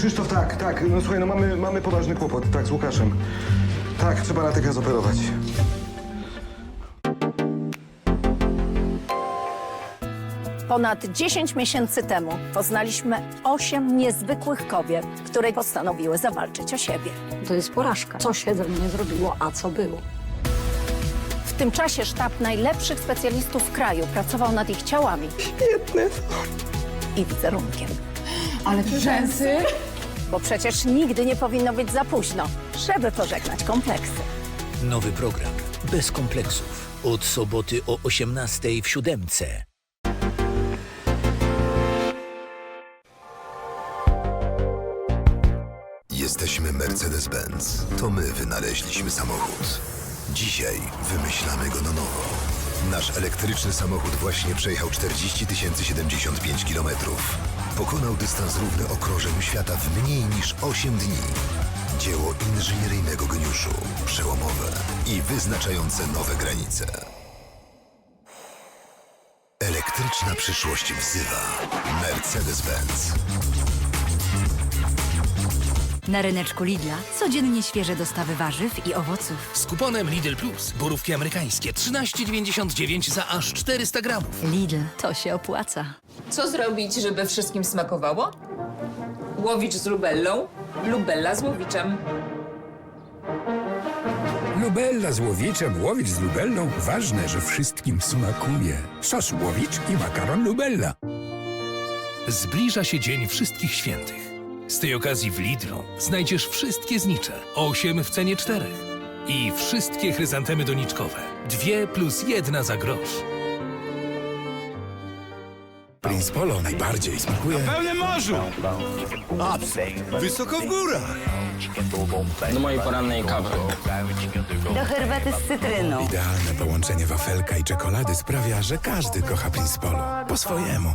Krzysztof, tak, tak. No słuchaj, no mamy, mamy poważny kłopot, tak, z Łukaszem. Tak, trzeba natychmiast operować. Ponad 10 miesięcy temu poznaliśmy 8 niezwykłych kobiet, które postanowiły zawalczyć o siebie. To jest porażka. Co się ze mnie zrobiło, a co było? W tym czasie sztab najlepszych specjalistów w kraju pracował nad ich ciałami. Świetne. I wizerunkiem. Ale rzęsy? Bo przecież nigdy nie powinno być za późno, żeby pożegnać kompleksy. Nowy program bez kompleksów. Od soboty o 18 w siódemce. Jesteśmy Mercedes-Benz. To my wynaleźliśmy samochód. Dzisiaj wymyślamy go na nowo. Nasz elektryczny samochód właśnie przejechał 40 075 kilometrów. Pokonał dystans równy okrążeniu świata w mniej niż 8 dni. Dzieło inżynieryjnego geniuszu, przełomowe i wyznaczające nowe granice. Elektryczna przyszłość wzywa. Mercedes-Benz. Na ryneczku Lidla codziennie świeże dostawy warzyw i owoców. Z kuponem Lidl Plus borówki amerykańskie 13,99 za aż 400 gramów. Lidl, to się opłaca. Co zrobić, żeby wszystkim smakowało? Łowicz z lubellą, lubella z łowiczem. Lubella z łowiczem, łowicz z lubellą. Ważne, że wszystkim smakuje. Sos łowicz i makaron lubella. Zbliża się Dzień Wszystkich Świętych. Z tej okazji w Lidlu znajdziesz wszystkie znicze. 8 w cenie 4. I wszystkie chryzantemy doniczkowe. Dwie plus jedna za grosz. Prince Polo najbardziej smakuje. pełnym morzu! Wysoko w górach! Do mojej porannej kawy. Do herbaty z cytryną. Idealne połączenie wafelka i czekolady sprawia, że każdy kocha Prince Polo. Po swojemu.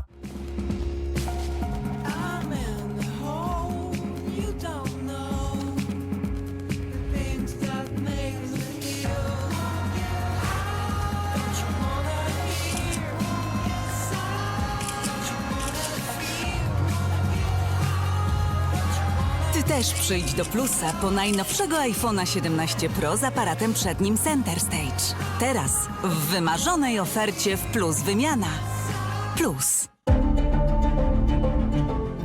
Też przyjdź do Plusa po najnowszego iPhone'a 17 Pro z aparatem przednim Center Stage. Teraz w wymarzonej ofercie w Plus wymiana. Plus.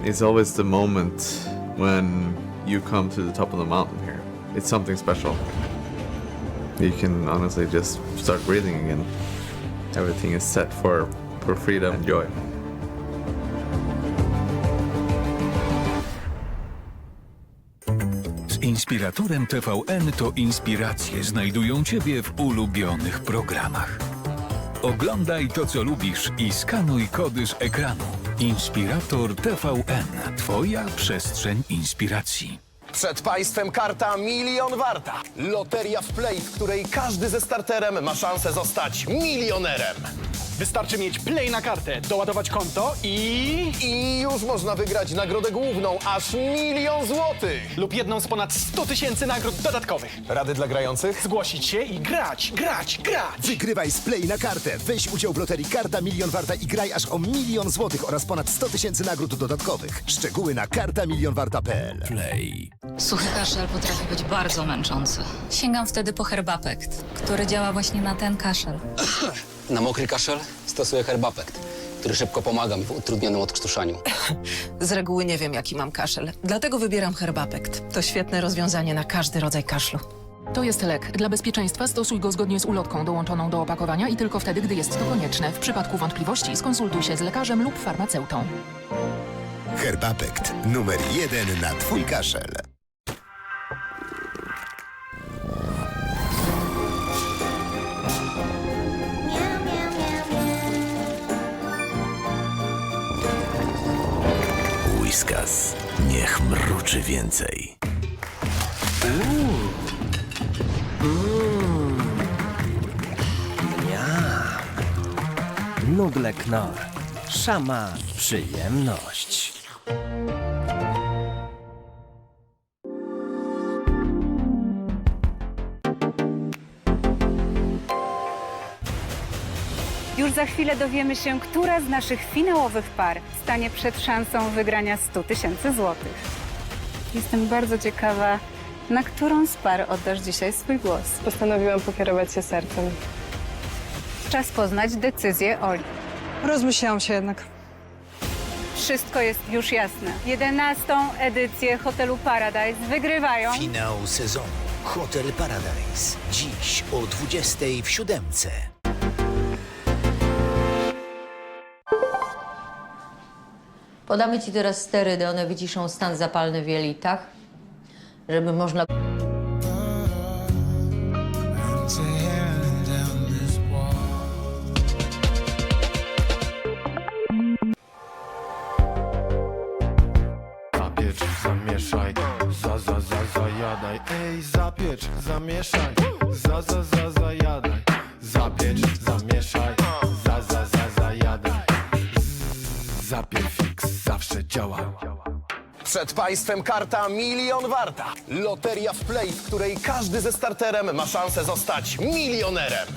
It's always the moment when you come to the top of the mountain here. It's something special. You can honestly just start breathing again. Everything is set for, for freedom and joy. Inspiratorem TVN to inspiracje znajdują Ciebie w ulubionych programach. Oglądaj to, co lubisz i skanuj kody z ekranu. Inspirator TVN. Twoja przestrzeń inspiracji. Przed Państwem karta milion warta. Loteria w play, w której każdy ze starterem ma szansę zostać milionerem. Wystarczy mieć play na kartę, doładować konto i... I już można wygrać nagrodę główną, aż milion złotych. lub jedną z ponad 100 tysięcy nagród dodatkowych. Rady dla grających? Zgłosić się i grać, grać, grać! Wygrywaj z Play na kartę. Weź udział w loterii Karta Milion Warta i graj aż o milion złotych oraz ponad 100 tysięcy nagród dodatkowych. Szczegóły na kartamilionwarta.pl Play. Suchy kaszel potrafi być bardzo męczący. Sięgam wtedy po herbapekt, który działa właśnie na ten kaszel. Na mokry kaszel stosuję herbapekt, który szybko pomaga mi w utrudnionym odkrztuszaniu. Z reguły nie wiem, jaki mam kaszel, dlatego wybieram herbapekt. To świetne rozwiązanie na każdy rodzaj kaszlu. To jest lek. Dla bezpieczeństwa stosuj go zgodnie z ulotką dołączoną do opakowania i tylko wtedy, gdy jest to konieczne. W przypadku wątpliwości skonsultuj się z lekarzem lub farmaceutą. Herbapekt. Numer jeden na Twój kaszel. Whiskas. Niech mruczy więcej. Nugle Knor. Szama przyjemność. Chwilę dowiemy się, która z naszych finałowych par stanie przed szansą wygrania 100 tysięcy złotych. Jestem bardzo ciekawa, na którą z par oddasz dzisiaj swój głos. Postanowiłam pokierować się sercem. Czas poznać decyzję Oli. Rozmyślałam się jednak. Wszystko jest już jasne. Jedenastą edycję hotelu Paradise wygrywają... Finał sezonu. Hotel Paradise. Dziś o 20 w siódemce. Podamy Ci teraz sterydy, one wyciszą stan zapalny w jelitach, żeby można... Zapiecz, zamieszaj, za, za, za, zajadaj. Ej, zapiecz, zamieszaj, Przed państwem karta milion warta. Loteria w play, w której każdy ze starterem ma szansę zostać milionerem.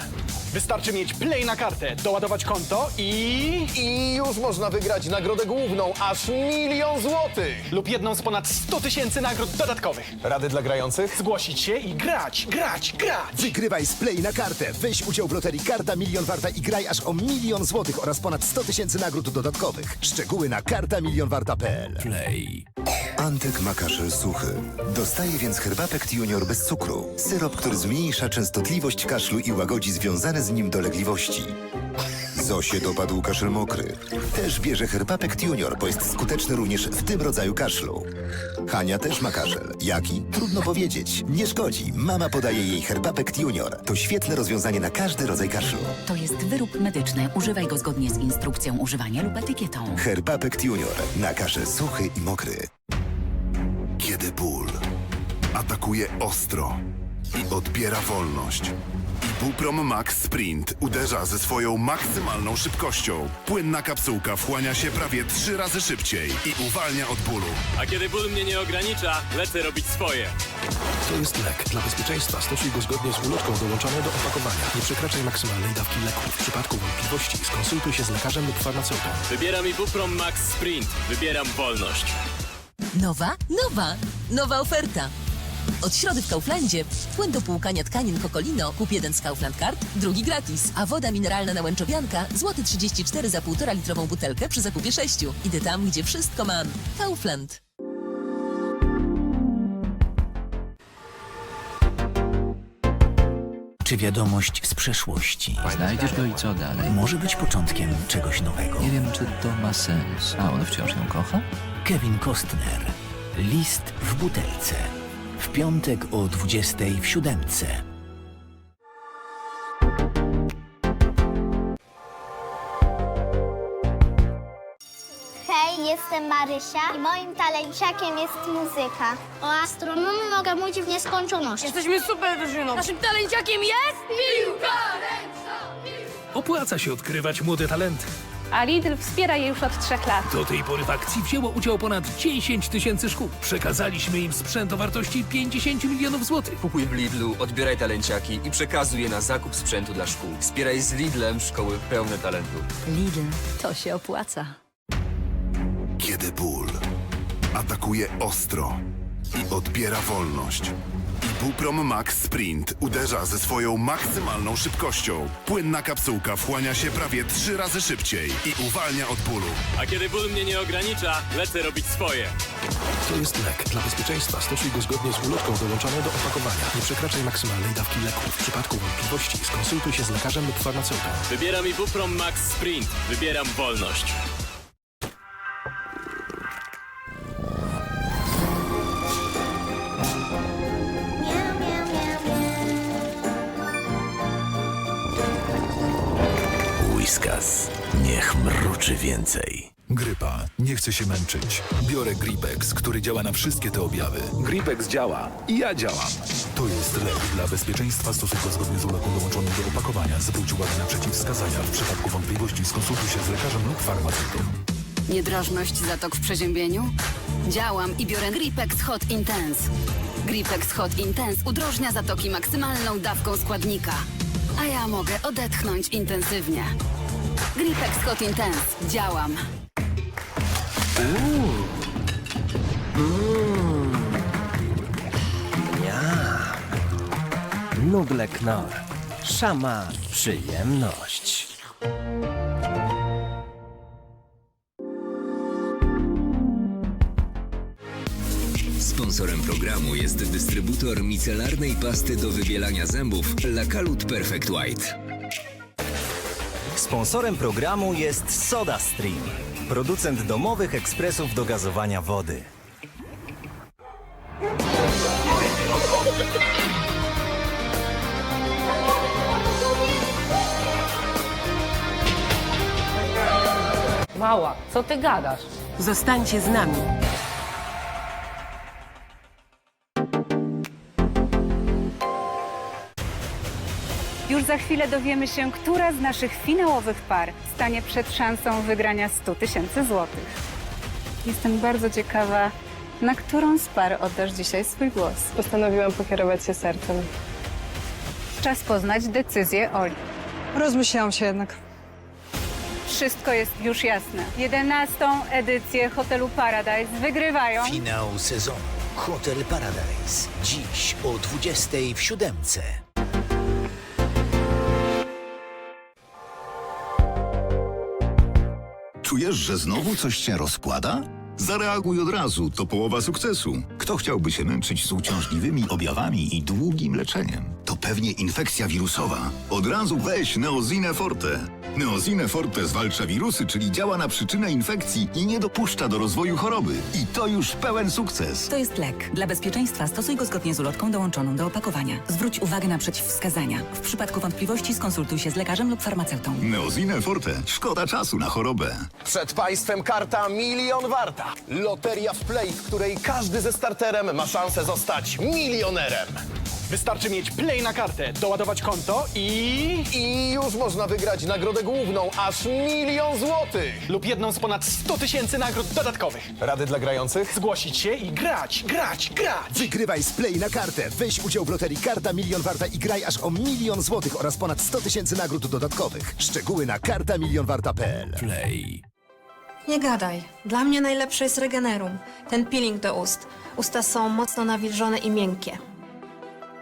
Wystarczy mieć play na kartę, doładować konto i... I już można wygrać nagrodę główną, aż milion złotych. lub jedną z ponad 100 tysięcy nagród dodatkowych. Rady dla grających? Zgłosić się i grać, grać, grać! Wygrywaj z Play na kartę. Weź udział w loterii Karta Milion Warta i graj aż o milion złotych oraz ponad 100 tysięcy nagród dodatkowych. Szczegóły na kartamilionwarta.pl Play. Antyk Makaszel Suchy. Dostaje więc Herbapekt Junior bez cukru. Syrop, który zmniejsza częstotliwość kaszlu i łagodzi związane z nim dolegliwości. Zosie dopadł kaszel mokry. Też bierze Herbapekt Junior, bo jest skuteczny również w tym rodzaju kaszlu. Hania też ma kaszel. Jaki? Trudno powiedzieć. Nie szkodzi. Mama podaje jej Herbapekt Junior. To świetne rozwiązanie na każdy rodzaj kaszlu. To jest wyrób medyczny. Używaj go zgodnie z instrukcją używania lub etykietą. Herbapekt Junior. Na kaszel suchy i mokry. Kiedy ból atakuje ostro i odbiera wolność. Ibuprom Max Sprint uderza ze swoją maksymalną szybkością. Płynna kapsułka wchłania się prawie trzy razy szybciej i uwalnia od bólu. A kiedy ból mnie nie ogranicza, lecę robić swoje. To jest lek. Dla bezpieczeństwa stosuj go zgodnie z ulotką dołączoną do opakowania. Nie przekraczaj maksymalnej dawki leku. W przypadku wątpliwości skonsultuj się z lekarzem lub farmaceutą. Wybieram Ibuprom Max Sprint. Wybieram wolność. Nowa? Nowa! Nowa oferta! Od środy w Kauflandzie płyn do płukania tkanin Kokolino kup jeden z Kaufland Card, drugi gratis. A woda mineralna na łęczowianka złoty 34 za 1,5 litrową butelkę przy zakupie 6. Idę tam, gdzie wszystko mam. Kaufland. Czy wiadomość z przeszłości? Znajdziesz go i co dalej? Może być początkiem czegoś nowego. Nie wiem, czy to ma sens. A on wciąż ją kocha? Kevin Costner. List w butelce. W piątek o 20 w siódemce. Hej, jestem Marysia i moim talenciakiem jest muzyka. O astronomii mogę mówić w nieskończoność. Jesteśmy super drużyną. Naszym talenciakiem jest... Piłka Opłaca się odkrywać młode talenty. A Lidl wspiera je już od trzech lat. Do tej pory w akcji wzięło udział ponad 10 tysięcy szkół. Przekazaliśmy im sprzęt o wartości 50 milionów złotych. Kupuj w Lidlu, odbieraj talenciaki i przekazuj je na zakup sprzętu dla szkół. Wspieraj z Lidlem szkoły pełne talentu. Lidl, to się opłaca. Kiedy ból atakuje ostro i odbiera wolność. Ibuprom Max Sprint uderza ze swoją maksymalną szybkością. Płynna kapsułka wchłania się prawie trzy razy szybciej i uwalnia od bólu. A kiedy ból mnie nie ogranicza, lecę robić swoje. To jest lek. Dla bezpieczeństwa stosuj go zgodnie z ulotką dołączoną do opakowania. Nie przekraczaj maksymalnej dawki leku. W przypadku wątpliwości skonsultuj się z lekarzem lub farmaceutą. Wybieram Ibuprom Max Sprint. Wybieram wolność. Whiskas. Niech mruczy więcej. Grypa. Nie chcę się męczyć. Biorę Gripex, który działa na wszystkie te objawy. Gripex działa. I ja działam. To jest lek dla bezpieczeństwa. Stosuj go zgodnie z ulotką dołączoną do opakowania. Zwróć uwagę na przeciwwskazania. W przypadku wątpliwości skonsultuj się z lekarzem lub farmaceutą. Niedrożność, zatok w przeziębieniu? Działam i biorę Gripex Hot Intense. Gripex Hot Intense udrożnia zatoki maksymalną dawką składnika a ja mogę odetchnąć intensywnie. Gripex Hot Intense. Działam. Uuu. Mm. Miam. Nugle knor. Szama przyjemność. Sponsorem programu jest dystrybutor micelarnej pasty do wybielania zębów Lakalut Perfect White. Sponsorem programu jest SodaStream, producent domowych ekspresów do gazowania wody. Mała, co ty gadasz? Zostańcie z nami. Już za chwilę dowiemy się, która z naszych finałowych par stanie przed szansą wygrania 100 tysięcy złotych. Jestem bardzo ciekawa, na którą z par oddasz dzisiaj swój głos. Postanowiłam pokierować się sercem. Czas poznać decyzję Oli. Rozmyślałam się jednak. Wszystko jest już jasne. 11. edycję hotelu Paradise wygrywają Finał sezonu. Hotel Paradise. Dziś o 20 w siódemce. Czujesz, że znowu coś się rozkłada? Zareaguj od razu, to połowa sukcesu. Kto chciałby się męczyć z uciążliwymi objawami i długim leczeniem? To pewnie infekcja wirusowa. Od razu weź Neozinę Forte. Neozinę Forte zwalcza wirusy, czyli działa na przyczynę infekcji i nie dopuszcza do rozwoju choroby. I to już pełen sukces. To jest lek. Dla bezpieczeństwa stosuj go zgodnie z ulotką dołączoną do opakowania. Zwróć uwagę na przeciwwskazania. W przypadku wątpliwości skonsultuj się z lekarzem lub farmaceutą. Neozinę Forte. Szkoda czasu na chorobę. Przed Państwem karta milion warta. Loteria w Play, w której każdy ze starterem ma szansę zostać milionerem. Wystarczy mieć play na kartę, doładować konto i... I już można wygrać nagrodę główną, aż milion złotych. Lub jedną z ponad 100 tysięcy nagród dodatkowych. Rady dla grających? Zgłosić się i grać, grać, grać! Wygrywaj z Play na kartę. Weź udział w loterii Karta Milion Warta i graj aż o milion złotych oraz ponad 100 tysięcy nagród dodatkowych. Szczegóły na kartamilionwarta.pl Play. Nie gadaj. Dla mnie najlepsze jest Regenerum. Ten peeling do ust. Usta są mocno nawilżone i miękkie.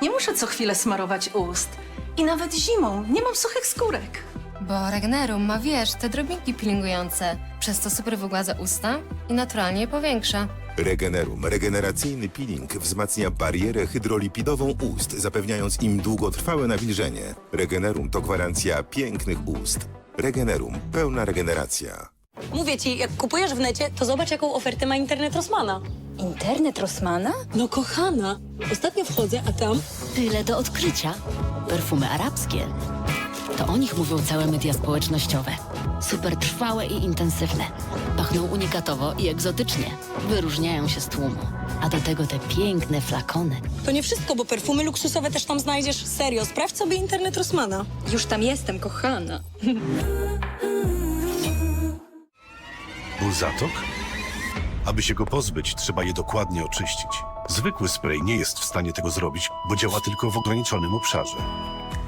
Nie muszę co chwilę smarować ust. I nawet zimą nie mam suchych skórek. Bo Regenerum ma, wiesz, te drobinki peelingujące. Przez to super wygładza usta i naturalnie je powiększa. Regenerum. Regeneracyjny peeling wzmacnia barierę hydrolipidową ust, zapewniając im długotrwałe nawilżenie. Regenerum to gwarancja pięknych ust. Regenerum. Pełna regeneracja. Mówię ci, jak kupujesz w necie, to zobacz, jaką ofertę ma internet Rossmana. Internet Rossmana? No kochana. Ostatnio wchodzę, a tam... Tyle do odkrycia. Perfumy arabskie. To o nich mówią całe media społecznościowe. Super trwałe i intensywne. Pachną unikatowo i egzotycznie. Wyróżniają się z tłumu. A do tego te piękne flakony. To nie wszystko, bo perfumy luksusowe też tam znajdziesz. Serio, sprawdź sobie internet Rossmana. Już tam jestem, kochana. Ból zatok? Aby się go pozbyć, trzeba je dokładnie oczyścić. Zwykły spray nie jest w stanie tego zrobić, bo działa tylko w ograniczonym obszarze.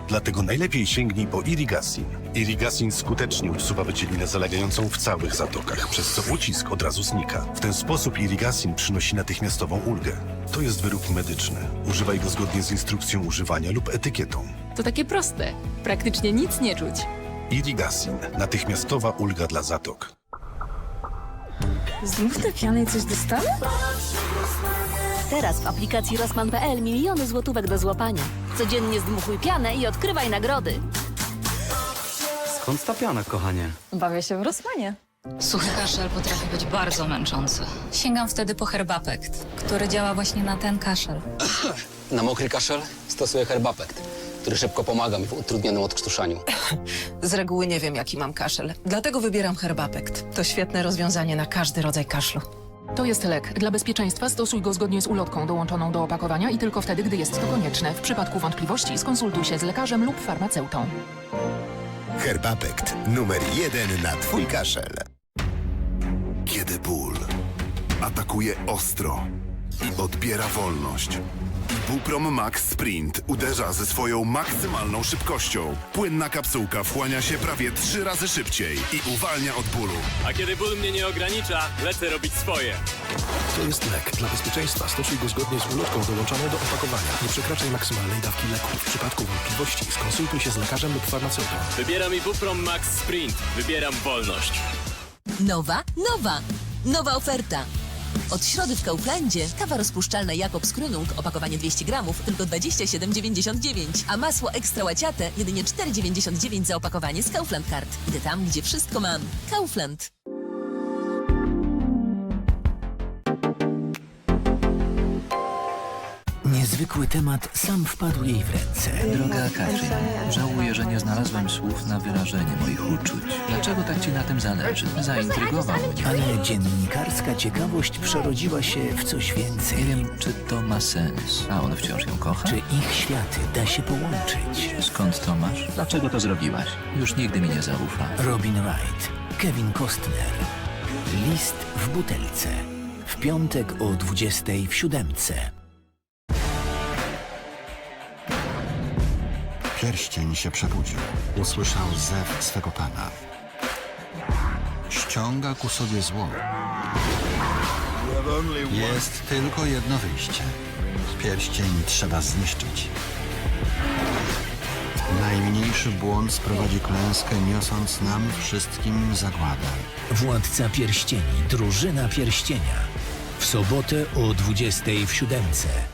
Dlatego najlepiej sięgnij po Irigasin. Irigasin skutecznie usuwa wycielinę zalegającą w całych zatokach, przez co ucisk od razu znika. W ten sposób Irigasin przynosi natychmiastową ulgę. To jest wyrób medyczny. Używaj go zgodnie z instrukcją używania lub etykietą. To takie proste. Praktycznie nic nie czuć. Irigasin. Natychmiastowa ulga dla zatok. Znów te pianej coś dostanę? Teraz w aplikacji Rossmann.pl miliony złotówek do złapania. Codziennie zdmuchuj pianę i odkrywaj nagrody. Skąd ta piana, kochanie? Bawię się w Rossmanie. Suchy kaszel potrafi być bardzo męczący. Sięgam wtedy po Herbapekt, który działa właśnie na ten kaszel. Na mokry kaszel stosuję Herbapekt, który szybko pomaga mi w utrudnionym odkrztuszaniu. Z reguły nie wiem, jaki mam kaszel, dlatego wybieram Herbapekt. To świetne rozwiązanie na każdy rodzaj kaszlu. To jest lek. Dla bezpieczeństwa stosuj go zgodnie z ulotką dołączoną do opakowania i tylko wtedy, gdy jest to konieczne. W przypadku wątpliwości skonsultuj się z lekarzem lub farmaceutą. Herbapekt. Numer jeden na twój kaszel. Kiedy ból atakuje ostro i odbiera wolność. Buprom Max Sprint uderza ze swoją maksymalną szybkością. Płynna kapsułka wchłania się prawie trzy razy szybciej i uwalnia od bólu. A kiedy ból mnie nie ogranicza, lecę robić swoje. To jest lek. Dla bezpieczeństwa stosuj go zgodnie z ulotką dołączoną do opakowania. Nie przekraczaj maksymalnej dawki leku. W przypadku wątpliwości skonsultuj się z lekarzem lub farmaceutą. Wybieram Ibuprom Max Sprint. Wybieram wolność. Nowa, nowa, nowa oferta. Od środy w Kauflandzie kawa rozpuszczalna Jakobs Krunung, opakowanie 200 gramów, tylko 27,99, a masło ekstra łaciate jedynie 4,99 za opakowanie z Kaufland Card. Idę tam, gdzie wszystko mam. Kaufland. Niezwykły temat sam wpadł jej w ręce. Droga Katrin, żałuję, że nie znalazłem słów na wyrażenie moich uczuć. Dlaczego tak ci na tym zależy? Zaintrygował mnie. Ale dziennikarska ciekawość przerodziła się w coś więcej. Nie wiem, czy to ma sens. A on wciąż ją kocha? Czy ich światy da się połączyć? Skąd to masz? Dlaczego to zrobiłaś? Już nigdy mi nie zaufa. Robin Wright, Kevin Costner. List w butelce. W piątek o 20 w siódemce. Pierścień się przebudził. Usłyszał zew swego pana. Ściąga ku sobie zło. Jest tylko jedno wyjście. Pierścień trzeba zniszczyć. Najmniejszy błąd sprowadzi klęskę, niosąc nam wszystkim zagładę. Władca Pierścieni, Drużyna Pierścienia. W sobotę o 20 w siódemce.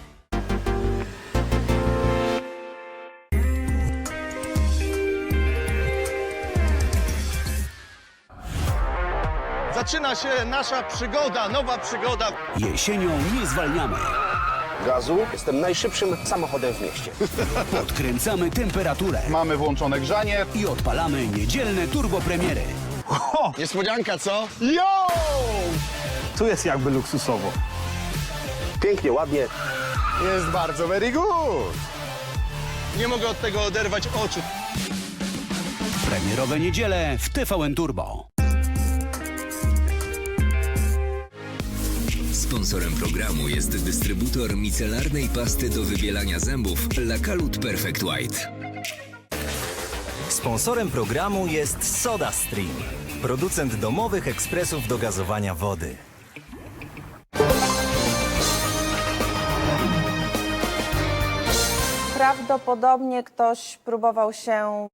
Zaczyna się nasza przygoda, nowa przygoda. Jesienią nie zwalniamy. Gazu? Jestem najszybszym samochodem w mieście. Podkręcamy temperaturę. Mamy włączone grzanie. I odpalamy niedzielne turbopremiery. Niespodzianka, co? Yo! Tu jest jakby luksusowo. Pięknie, ładnie. Jest bardzo very good. Nie mogę od tego oderwać oczu. Premierowe niedziele w TVN Turbo. Sponsorem programu jest dystrybutor micelarnej pasty do wybielania zębów Lakalut Perfect White. Sponsorem programu jest SodaStream, producent domowych ekspresów do gazowania wody. Prawdopodobnie ktoś próbował się